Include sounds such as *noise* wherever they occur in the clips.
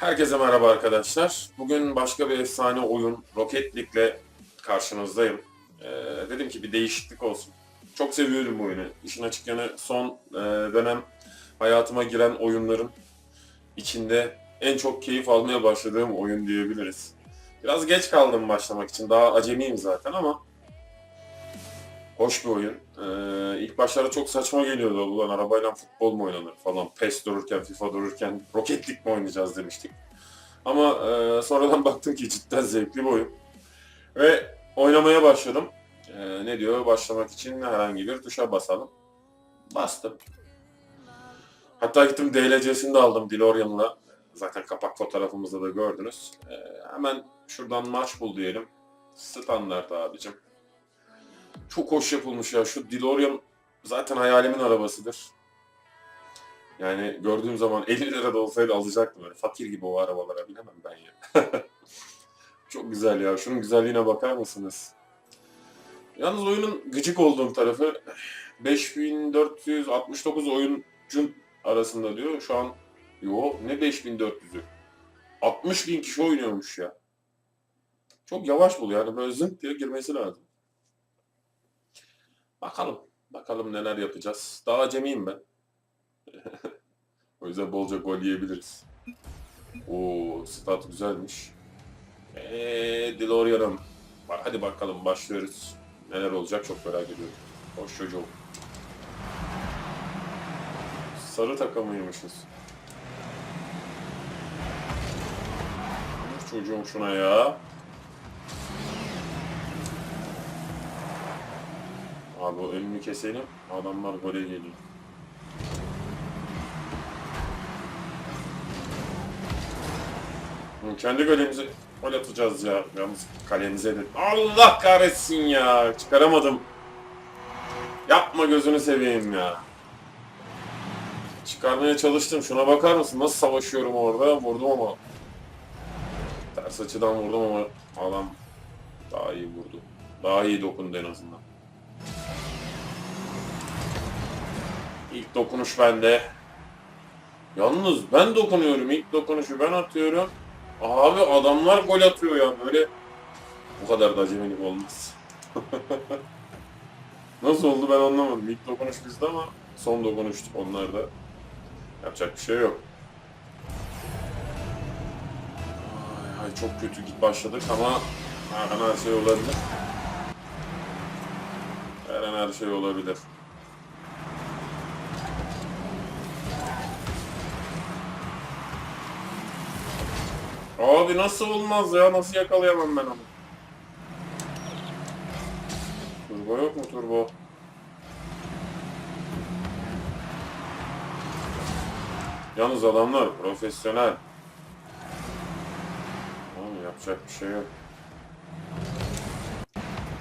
Herkese merhaba arkadaşlar. Bugün başka bir efsane oyun Rocket League'le karşınızdayım. Ee, dedim ki bir değişiklik olsun. Çok seviyorum bu oyunu. İşin açık yanı son e, dönem hayatıma giren oyunların içinde en çok keyif almaya başladığım oyun diyebiliriz. Biraz geç kaldım başlamak için. Daha acemiyim zaten ama hoş bir oyun. Ee, ilk başlarda çok saçma geliyordu. Ulan arabayla futbol mu oynanır falan. PES dururken, FIFA dururken Rocket League mi oynayacağız demiştik. Ama e, sonradan *laughs* baktım ki cidden zevkli bir oyun. Ve oynamaya başladım. E, ne diyor? Başlamak için herhangi bir tuşa basalım. Bastım. Hatta gittim DLC'sini de aldım DeLorean'la. Zaten kapak fotoğrafımızda da gördünüz. E, hemen şuradan maç bul diyelim. Standart abicim. Çok hoş yapılmış ya. Şu DeLorean zaten hayalimin arabasıdır. Yani gördüğüm zaman 50 lira da olsaydı alacaktım. Böyle fakir gibi o arabalara binemem ben ya. *laughs* Çok güzel ya. Şunun güzelliğine bakar mısınız? Yalnız oyunun gıcık olduğum tarafı 5469 oyuncun arasında diyor. Şu an yo ne 5400'ü? 60 bin kişi oynuyormuş ya. Çok yavaş buluyor yani böyle zınk diye girmesi lazım. Bakalım. Bakalım neler yapacağız. Daha acemiyim ben. *laughs* o yüzden bolca gol yiyebiliriz. Oo, stat güzelmiş. Eee DeLorean'ım. Hadi bakalım başlıyoruz. Neler olacak çok merak ediyorum. Hoş çocuğum. Sarı. Hoş çocuğum şuna ya. Abi o önünü keselim. Adamlar gole geliyor. Kendi golemizi gol atacağız ya. Yalnız kalemize de... Allah kahretsin ya. Çıkaramadım. Yapma gözünü seveyim ya. Çıkarmaya çalıştım. Şuna bakar mısın? Nasıl savaşıyorum orada? Vurdum ama. Ters açıdan vurdum ama adam daha iyi vurdu. Daha iyi dokundu en azından. İlk dokunuş bende. Yalnız ben dokunuyorum. İlk dokunuşu ben atıyorum. Abi adamlar gol atıyor ya böyle. Bu kadar da acemilik olmaz. *laughs* Nasıl oldu ben anlamadım. İlk dokunuş bizde ama son dokunuş onlarda. Yapacak bir şey yok. Ay, ay çok kötü git başladık ama her şey olabilir. Her her şey olabilir. Abi nasıl olmaz ya? Nasıl yakalayamam ben onu? Turbo yok mu turbo? Yalnız adamlar profesyonel. Oğlum yapacak bir şey yok.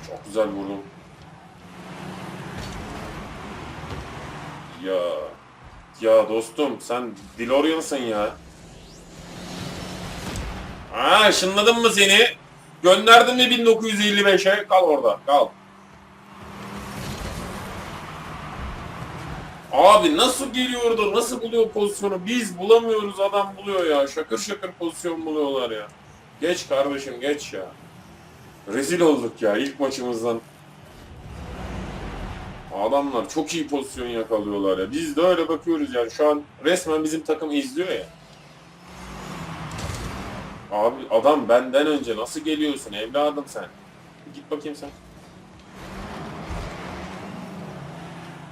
Çok güzel vurdum. Ya. Ya dostum sen DeLorean'sın ya. Ha ışınladım mı seni? Gönderdim mi 1955'e? Kal orada, kal. Abi nasıl geliyor orada, nasıl buluyor pozisyonu? Biz bulamıyoruz, adam buluyor ya. Şakır şakır pozisyon buluyorlar ya. Geç kardeşim, geç ya. Rezil olduk ya ilk maçımızdan. Adamlar çok iyi pozisyon yakalıyorlar ya. Biz de öyle bakıyoruz yani. Şu an resmen bizim takım izliyor ya. Abi adam benden önce nasıl geliyorsun evladım sen? Git bakayım sen.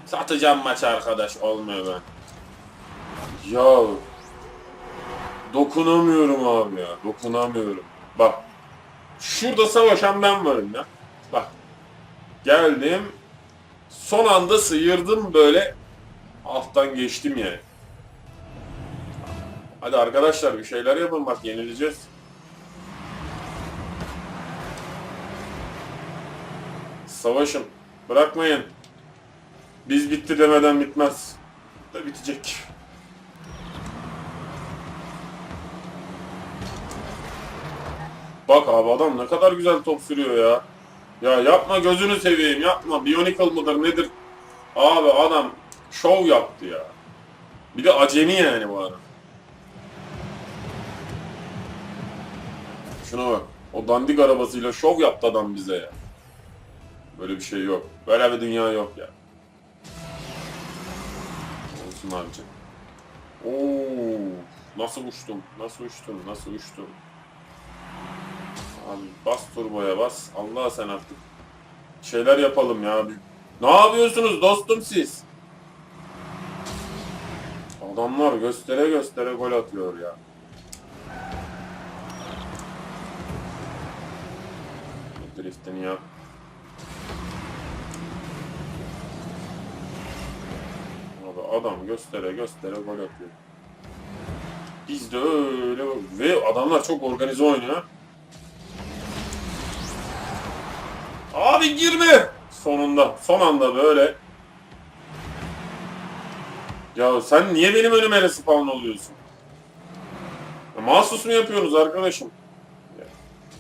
Satacağım maçı arkadaş olmuyor ben. Ya dokunamıyorum abi ya dokunamıyorum. Bak şurada savaşan ben varım ya. Bak geldim son anda sıyırdım böyle alttan geçtim yani. Hadi arkadaşlar bir şeyler yapın bak yenileceğiz. Savaşın. Bırakmayın. Biz bitti demeden bitmez. Da bitecek. Bak abi adam ne kadar güzel top sürüyor ya. Ya yapma gözünü seveyim yapma. Bionicle mıdır nedir? Abi adam şov yaptı ya. Bir de acemi yani bu adam. Şuna bak. O dandik arabasıyla şov yaptı adam bize ya. Böyle bir şey yok. Böyle bir dünya yok ya. Olsun abicim. Oo, nasıl uçtum? Nasıl uçtum? Nasıl uçtum? Abi bas turboya bas. Allah sen artık. Şeyler yapalım ya. Ne yapıyorsunuz dostum siz? Adamlar göstere göstere gol atıyor ya. Driftini yap. Abi adam göstere göstere gol atıyor. Biz de öyle ve adamlar çok organize oynuyor. Abi girme! Sonunda, son anda böyle. Ya sen niye benim önüme spawn oluyorsun? Ya mahsus mu yapıyorsunuz arkadaşım? Ya,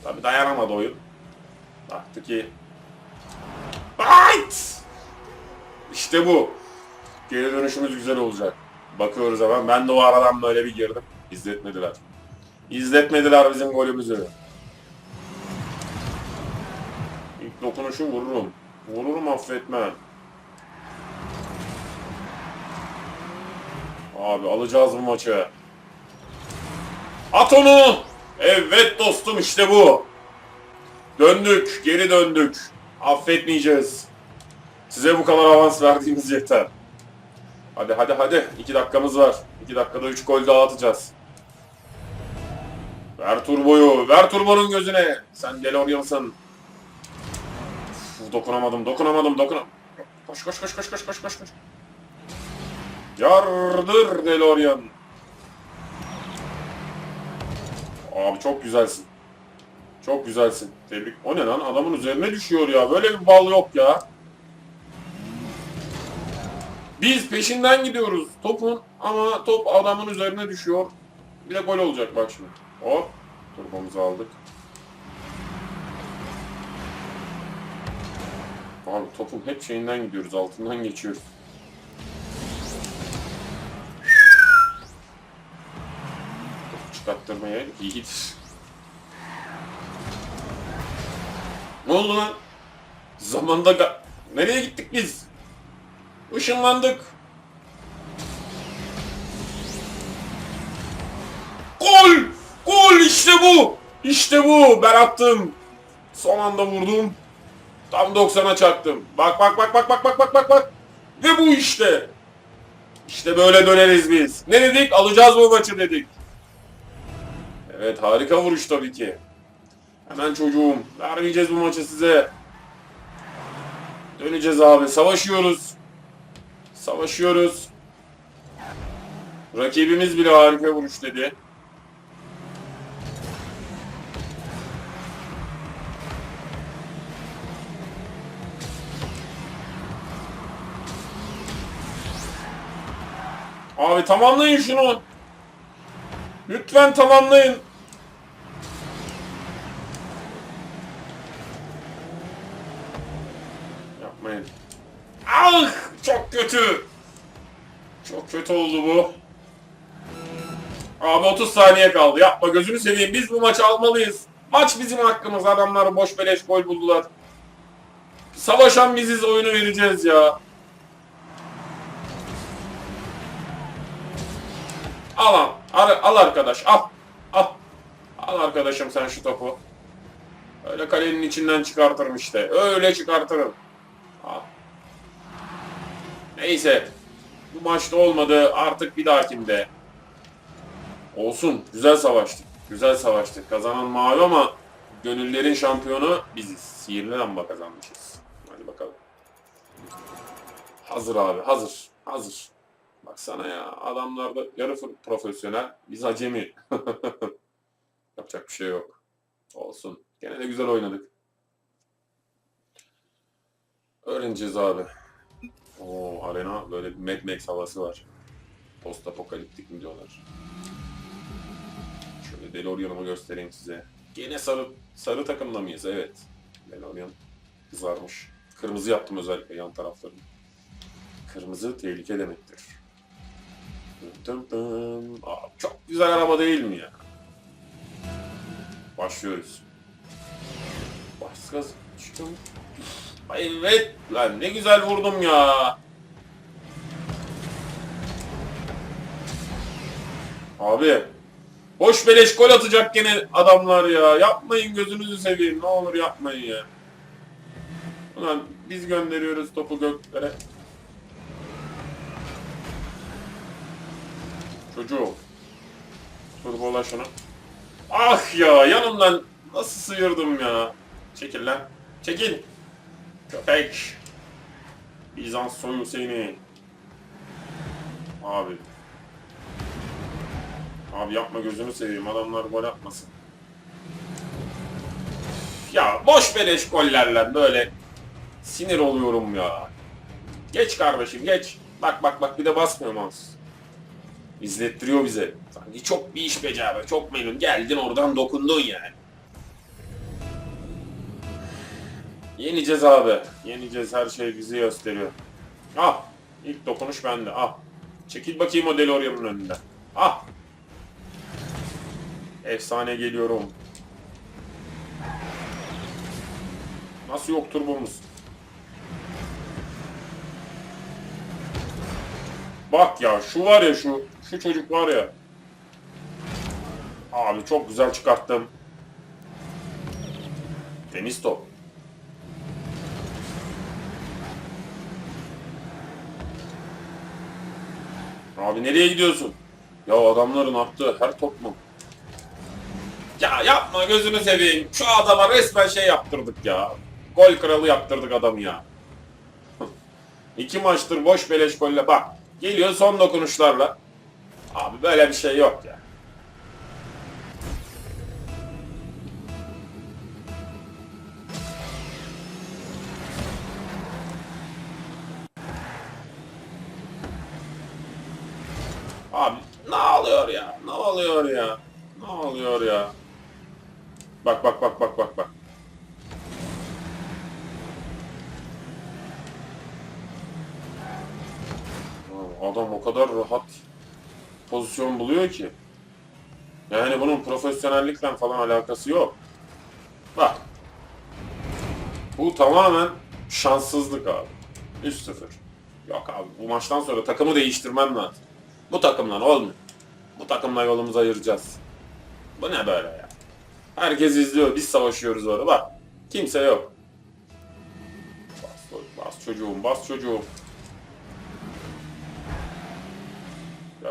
tabii dayanamadı oyun. Baktı ki... Right! İşte bu. Geri dönüşümüz güzel olacak. Bakıyoruz hemen. Ben de o aradan böyle bir girdim. İzletmediler. İzletmediler bizim golümüzü. İlk dokunuşu vururum. Vururum affetmem. Abi alacağız bu maçı. At onu! Evet dostum işte bu. Döndük, geri döndük. Affetmeyeceğiz. Size bu kadar avans verdiğimiz yeter. Hadi hadi hadi. 2 dakikamız var. 2 dakikada 3 gol daha atacağız. Ver turboyu. Ver turbonun gözüne. Sen DeLorean'sın. Dokunamadım, dokunamadım, dokunamadım. Koş koş koş koş koş koş koş koş. Yardır DeLorean. Abi çok güzelsin. Çok güzelsin. Tebrik. O ne lan? Adamın üzerine düşüyor ya. Böyle bir bal yok ya. Biz peşinden gidiyoruz topun ama top adamın üzerine düşüyor. Bir de gol olacak bak şimdi. Hop. Turbomuzu aldık. Abi topun hep şeyinden gidiyoruz, altından geçiyoruz. Topu çıkarttırmaya iyidir. Ne oldu lan? Zamanda ga- Nereye gittik biz? Işınlandık. Gol! Gol işte bu! İşte bu! Ben attım. Son anda vurdum. Tam 90'a çaktım. Bak bak bak bak bak bak bak bak bak. Ve bu işte. İşte böyle döneriz biz. Ne dedik? Alacağız bu maçı dedik. Evet harika vuruş tabii ki. Hemen çocuğum. Vermeyeceğiz bu maçı size. Döneceğiz abi. Savaşıyoruz. Savaşıyoruz. Rakibimiz bile harika vuruş dedi. Abi tamamlayın şunu. Lütfen tamamlayın. Yapmayın. Ah! Çok kötü. Çok kötü oldu bu. Abi 30 saniye kaldı. Yapma gözünü seveyim. Biz bu maçı almalıyız. Maç bizim hakkımız. Adamlar boş beleş gol buldular. Savaşan biziz oyunu vereceğiz ya. Al al. Al, al arkadaş al. Al. Al arkadaşım sen şu topu. Öyle kalenin içinden çıkartırım işte. Öyle çıkartırım. Al. Neyse. Bu maçta olmadı. Artık bir dahakinde. Olsun. Güzel savaştık. Güzel savaştık. Kazanan mavi ama gönüllerin şampiyonu biziz. Sihirli lamba kazanmışız. Hadi bakalım. Hazır abi. Hazır. Hazır. Baksana ya. Adamlar da yarı profesyonel. Biz acemi. *laughs* Yapacak bir şey yok. Olsun. Gene de güzel oynadık. Öğreneceğiz abi. O arena böyle bir Mad Max havası var. Post apokaliptik mi diyorlar. Şöyle DeLorean'ımı göstereyim size. Gene sarı sarı takımda mıyız? Evet. DeLorean kızarmış. Kırmızı yaptım özellikle yan taraflarını. Kırmızı tehlike demektir. Dın dın. Aa, çok güzel araba değil mi ya? Başlıyoruz. Bas gaz. Ay evet. Lan ne güzel vurdum ya. Abi. Boş beleş gol atacak gene adamlar ya. Yapmayın gözünüzü seveyim. Ne olur yapmayın ya. Ulan biz gönderiyoruz topu göklere. Çocuğum. Turbola şunu. Ah ya yanımdan nasıl sıyırdım ya. Çekil lan. Çekil. Köpek. Bizans soyu seni. Abi. Abi yapma gözünü seveyim adamlar gol atmasın. Ya boş beleş gollerle böyle sinir oluyorum ya. Geç kardeşim geç. Bak bak bak bir de basmıyor mouse. İzlettiriyor bize. Sanki çok bir iş becerdi. Çok memnun. Geldin oradan dokundun yani. Yeneceğiz abi. Yeneceğiz. Her şey bizi gösteriyor. Ah. ilk dokunuş bende. Ah. Çekil bakayım o DeLorean'ın önünden. Ah. Efsane geliyorum. Nasıl yok turbomuz? Bak ya şu var ya şu şu çocuk var ya. Abi çok güzel çıkarttım. Temiz top. Abi nereye gidiyorsun? Ya adamların attığı her top mu? Ya yapma gözünü seveyim. Şu adama resmen şey yaptırdık ya. Gol kralı yaptırdık adamı ya. *laughs* İki maçtır boş beleş golle bak. Geliyor son dokunuşlarla. Abi böyle bir şey yok ya. Abi ne oluyor ya? Ne oluyor ya? Ne oluyor ya? Bak bak bak bak bak bak. Adam o kadar rahat pozisyon buluyor ki. Yani bunun profesyonellikle falan alakası yok. Bak. Bu tamamen şanssızlık abi. 3-0. Yok abi bu maçtan sonra takımı değiştirmem lazım. Bu takımla olmuyor. Bu takımla yolumuzu ayıracağız. Bu ne böyle ya? Herkes izliyor, biz savaşıyoruz orada. Bak, kimse yok. Bas, bas çocuğum, bas çocuğum.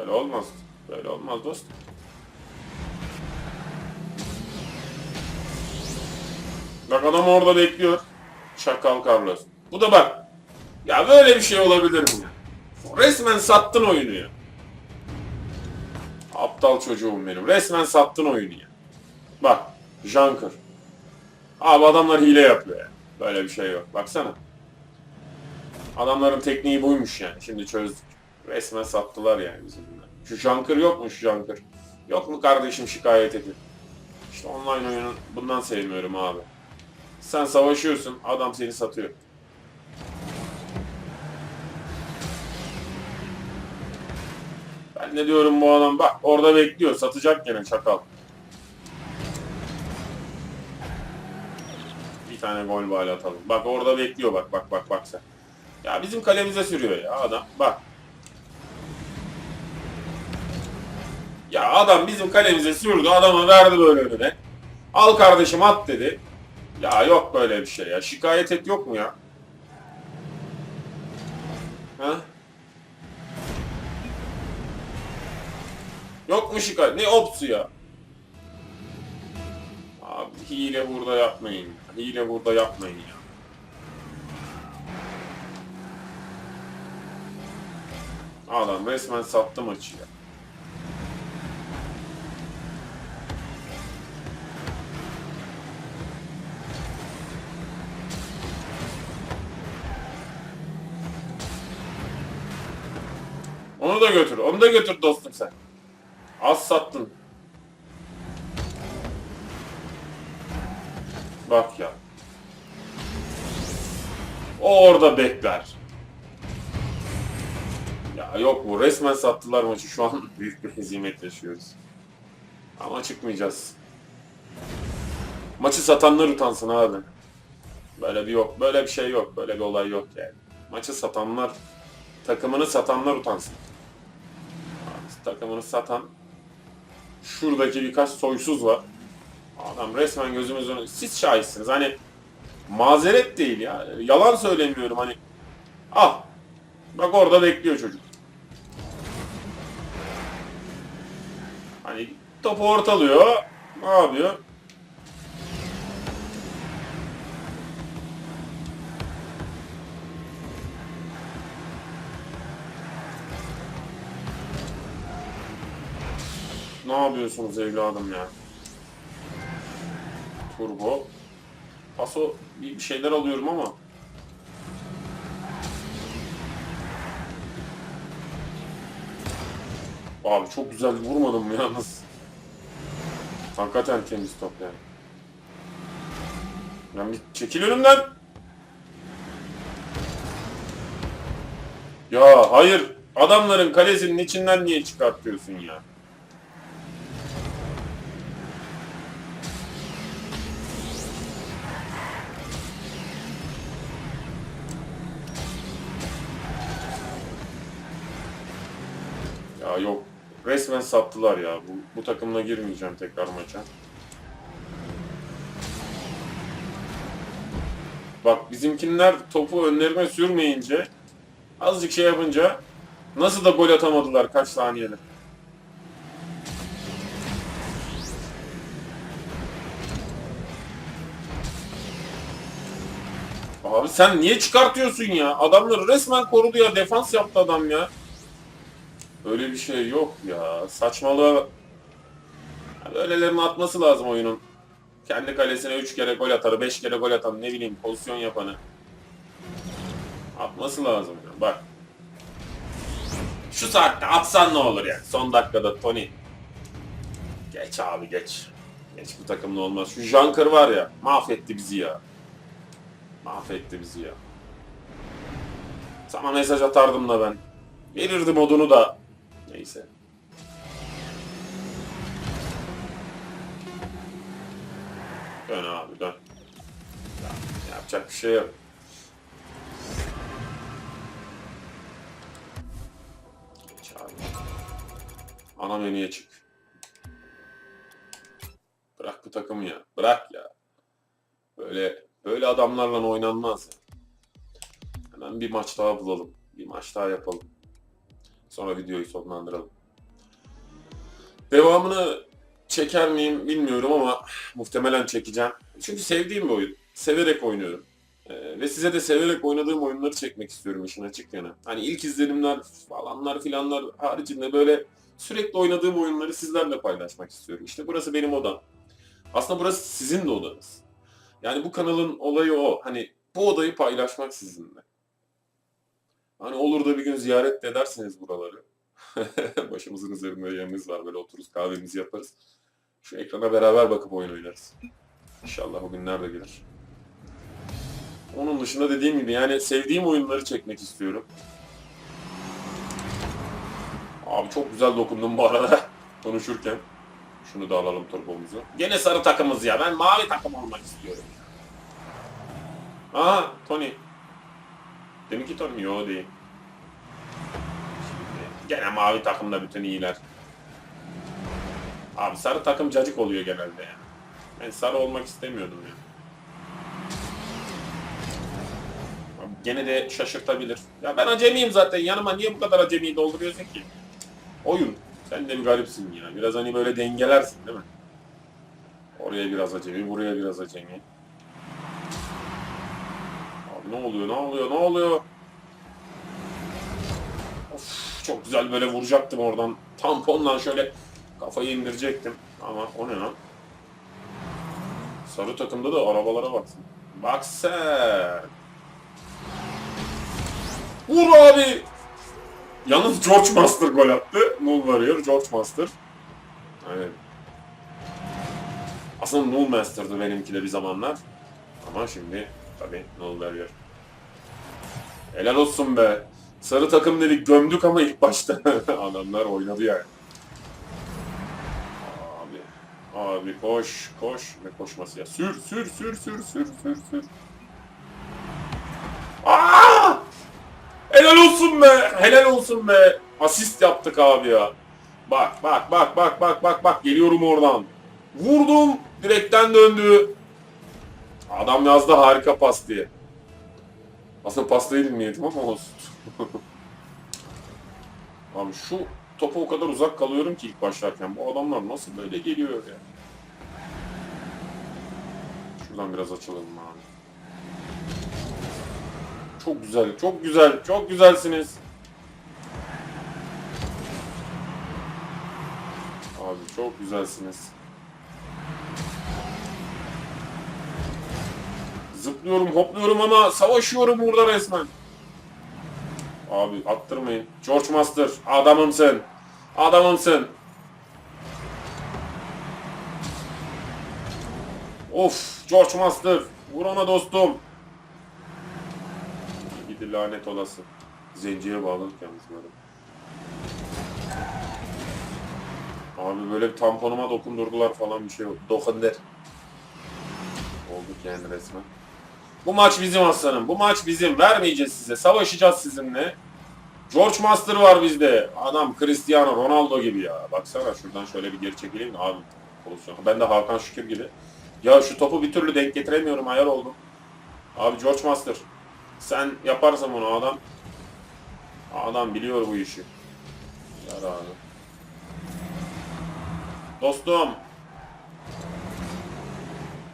Böyle olmaz. Böyle olmaz dostum. Bak adam orada bekliyor. Şakal Carlos. Bu da bak. Ya böyle bir şey olabilir mi? Resmen sattın oyunu ya. Aptal çocuğum benim. Resmen sattın oyunu ya. Bak. Junker. Abi adamlar hile yapıyor ya. Böyle bir şey yok. Baksana. Adamların tekniği buymuş yani. Şimdi çözdük. Resmen sattılar yani bizimle. Şu Junker yok mu şu Junker? Yok mu kardeşim şikayet edin. İşte online oyunu bundan sevmiyorum abi. Sen savaşıyorsun, adam seni satıyor. Ben ne diyorum bu adam bak orada bekliyor satacak gene çakal. Bir tane gol bari atalım. Bak orada bekliyor bak bak bak bak sen. Ya bizim kalemize sürüyor ya adam bak. Ya adam bizim kalemize sürdü adama verdi böyle önüne. Al kardeşim at dedi. Ya yok böyle bir şey ya. Şikayet et yok mu ya? Ha? Yok mu şikayet? Ne opsu ya? Abi hile burada yapmayın. Hile burada yapmayın ya. Adam resmen sattı maçı ya. Onu da götür. Onu da götür dostum sen. Az sattın. Bak ya. O orada bekler. Ya yok bu resmen sattılar maçı. Şu an *laughs* büyük bir hezimet yaşıyoruz. Ama çıkmayacağız. Maçı satanlar utansın abi. Böyle bir yok. Böyle bir şey yok. Böyle bir olay yok yani. Maçı satanlar, takımını satanlar utansın. Takımını satan şuradaki birkaç soysuz var. Adam resmen gözümüzün önünde. Siz şahitsiniz. Hani mazeret değil ya. Yalan söylemiyorum hani. Ah. Bak orada bekliyor çocuk. Hani topu ortalıyor. Ne yapıyor? Ne yapıyorsunuz evladım ya? Turbo. Paso bir şeyler alıyorum ama. Abi çok güzel vurmadım yalnız? *laughs* Hakikaten temiz top yani. Lan bir çekil önümden. Ya hayır. Adamların kalesinin içinden niye çıkartıyorsun ya? Yok. Resmen sattılar ya. Bu, bu takımla girmeyeceğim tekrar maça. Bak bizimkinler topu önlerine sürmeyince azıcık şey yapınca nasıl da gol atamadılar kaç saniyede. Abi sen niye çıkartıyorsun ya? Adamları resmen korudu ya. Defans yaptı adam ya. Öyle bir şey yok ya. Saçmalığa... Yani Öylelerin atması lazım oyunun. Kendi kalesine 3 kere gol atar, 5 kere gol atan ne bileyim pozisyon yapanı. Atması lazım ya. Bak. Şu saatte atsan ne olur ya? Son dakikada Tony. Geç abi geç. Geç bu takımla olmaz. Şu Janker var ya mahvetti bizi ya. Mahvetti bizi ya. Sana mesaj atardım da ben. Verirdim odunu da. Dön abi dön. Ya, yapacak bir şey yok. Geç abi. Ana menüye çık. Bırak bu takımı ya. Bırak ya. Böyle böyle adamlarla oynanmaz. Hemen bir maç daha bulalım. Bir maç daha yapalım. Sonra videoyu sonlandıralım. Devamını çeker miyim bilmiyorum ama muhtemelen çekeceğim. Çünkü sevdiğim bir oyun. Severek oynuyorum. Ee, ve size de severek oynadığım oyunları çekmek istiyorum işin açık yanı. Hani ilk izlenimler falanlar filanlar haricinde böyle sürekli oynadığım oyunları sizlerle paylaşmak istiyorum. İşte burası benim odam. Aslında burası sizin de odanız. Yani bu kanalın olayı o. Hani bu odayı paylaşmak sizinle. Hani olur da bir gün ziyaret de ederseniz buraları. *laughs* Başımızın üzerinde yerimiz var. Böyle otururuz kahvemizi yaparız. Şu ekrana beraber bakıp oyun oynarız. İnşallah o günler de gelir. Onun dışında dediğim gibi yani sevdiğim oyunları çekmek istiyorum. Abi çok güzel dokundum bu arada *laughs* konuşurken. Şunu da alalım turbomuzu. Gene sarı takımız ya. Ben mavi takım olmak istiyorum. Aha Tony. Deminki Tony yo değil. Şimdi gene mavi takımda bütün iyiler. Abi sarı takım cacık oluyor genelde ya. Ben sarı olmak istemiyordum ya. Abi Gene de şaşırtabilir. Ya ben acemiyim zaten. Yanıma niye bu kadar acemiyi dolduruyorsun ki? Oyun. Sen de bir garipsin ya. Biraz hani böyle dengelersin değil mi? Oraya biraz acemi, buraya biraz acemi. Abi ne oluyor, ne oluyor, ne oluyor? Of, çok güzel böyle vuracaktım oradan. Tamponla şöyle kafayı indirecektim. Ama o ne lan? Sarı takımda da arabalara baksın. Bak sen. Vur abi. Yalnız George Master gol attı. Null varıyor George Master. Aynen. Aslında Null Master'dı benimki de bir zamanlar. Ama şimdi tabii Null veriyor. Helal olsun be. Sarı takım dedik gömdük ama ilk başta *laughs* adamlar oynadı yani. Abi. Koş koş. Ne koşması ya? Sür sür sür sür sür sür sür. Aa! Helal olsun be. Helal olsun be. Asist yaptık abi ya. Bak bak bak bak bak bak bak geliyorum oradan. Vurdum. Direkten döndü. Adam yazdı harika pas diye. Aslında pas değil niyetim ama olsun. *laughs* Abi şu topa o kadar uzak kalıyorum ki ilk başlarken. Bu adamlar nasıl böyle geliyor ya? Şuradan biraz açalım abi. Çok güzel, çok güzel, çok güzelsiniz. Abi çok güzelsiniz. Zıplıyorum, hopluyorum ama savaşıyorum burada resmen. Abi attırmayın. George Master, adamımsın. Adamımsın. Of, George Master. Vur ona dostum. Gidi lanet olası. Zenciye yalnız böyle. Abi böyle bir tamponuma dokundurdular falan bir şey oldu. Dokundur. Olduk yani resmen. Bu maç bizim aslanım. Bu maç bizim. Vermeyeceğiz size. Savaşacağız sizinle. George Master var bizde. Adam Cristiano Ronaldo gibi ya. Baksana şuradan şöyle bir geri çekileyim de abi pozisyon. Ben de Hakan Şükür gibi. Ya şu topu bir türlü denk getiremiyorum. Ayar oldum. Abi George Master. Sen yaparsın bunu adam. Adam biliyor bu işi. Yar abi. Dostum.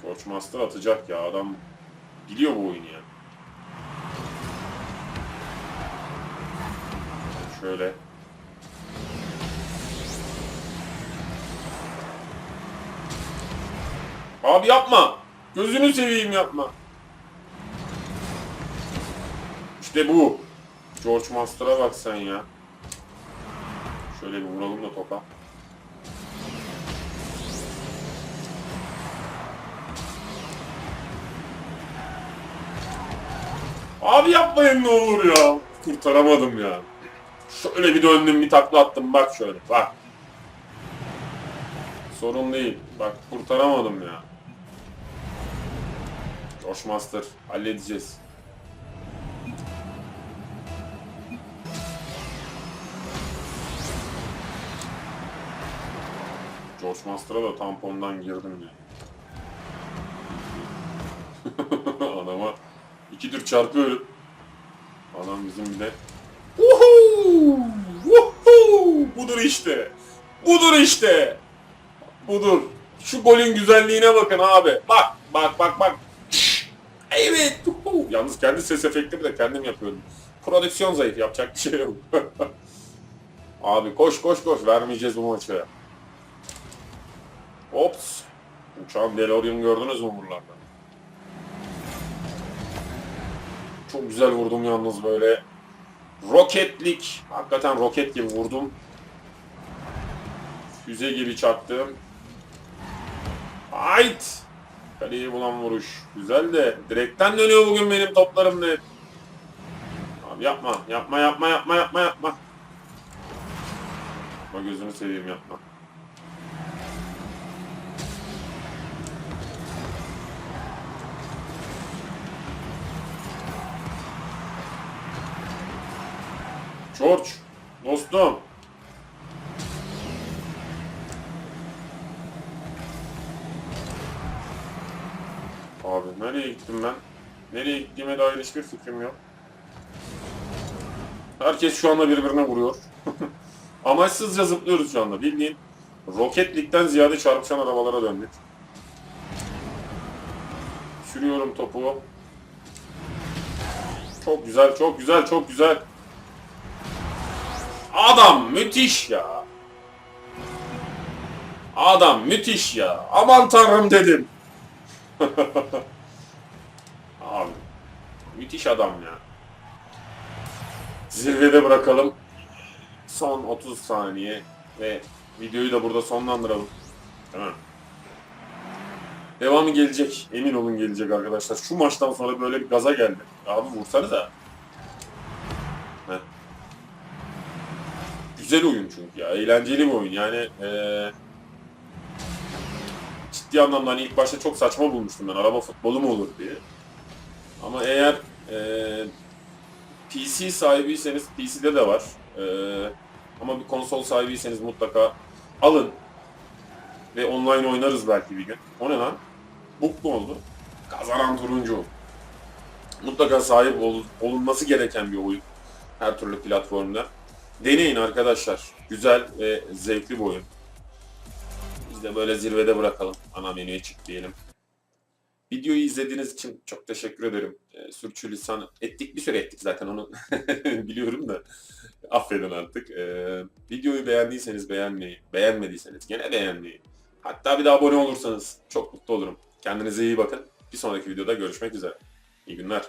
George Master atacak ya adam biliyor bu oyunu ya. Şöyle. Abi yapma. Gözünü seveyim yapma. İşte bu. George Master'a bak sen ya. Şöyle bir vuralım da topa. Abi yapmayın ne olur ya. Kurtaramadım ya. Şöyle bir döndüm bir takla attım bak şöyle bak. Sorun değil. Bak kurtaramadım ya. Master halledeceğiz. Master'a da tampondan girdim ya. *laughs* Adama iki tür çarpıyorum. Adam bizim bir de! Woohoo! Budur işte. Budur işte. Budur. Şu golün güzelliğine bakın abi. Bak, bak, bak, bak. Evet. *laughs* Yalnız kendi ses efektimi de kendim yapıyorum. Prodüksiyon zayıf. Yapacak bir şey yok. *laughs* abi koş koş koş. Vermeyeceğiz bu maçı. Ops. Uçağın DeLorean gördünüz mü buralarda? Çok güzel vurdum yalnız böyle. Roketlik. Hakikaten roket gibi vurdum. Füze gibi çaktım. Ait. Kaleyi bulan vuruş. Güzel de direkten dönüyor bugün benim toplarım net. Abi yapma. Yapma yapma yapma yapma yapma. Yapma gözünü seveyim yapma. George, dostum. Abi nereye gittim ben? Nereye gittiğime dair hiçbir fikrim yok. Herkes şu anda birbirine vuruyor. *laughs* Amaçsızca zıplıyoruz şu anda. Bildiğin roketlikten ziyade çarpışan arabalara döndük. Sürüyorum topu. Çok güzel, çok güzel, çok güzel. Adam müthiş ya. Adam müthiş ya. Aman tanrım dedim. *laughs* Abi müthiş adam ya. Zirvede bırakalım. Son 30 saniye ve videoyu da burada sonlandıralım. Mi? Devamı gelecek. Emin olun gelecek arkadaşlar. Şu maçtan sonra böyle bir gaza geldi. Abi vursanıza. Heh. Güzel oyun çünkü ya. Eğlenceli bir oyun. Yani ee, ciddi anlamda hani ilk başta çok saçma bulmuştum ben. Araba futbolu mu olur diye. Ama eğer e, PC sahibiyseniz PC'de de var. E, ama bir konsol sahibiyseniz mutlaka alın. Ve online oynarız belki bir gün. O ne lan? Buk mu oldu? Kazanan turuncu. Mutlaka sahip ol- olunması gereken bir oyun. Her türlü platformda. Deneyin arkadaşlar. Güzel ve zevkli bir oyun. Biz de böyle zirvede bırakalım. Ana menüye çık diyelim. Videoyu izlediğiniz için çok teşekkür ederim. E, sürçülisan ettik bir süre ettik zaten onu *laughs* biliyorum da affedin artık. E, videoyu beğendiyseniz beğenmeyi, beğenmediyseniz gene beğenmeyi. Hatta bir de abone olursanız çok mutlu olurum. Kendinize iyi bakın. Bir sonraki videoda görüşmek üzere. İyi günler.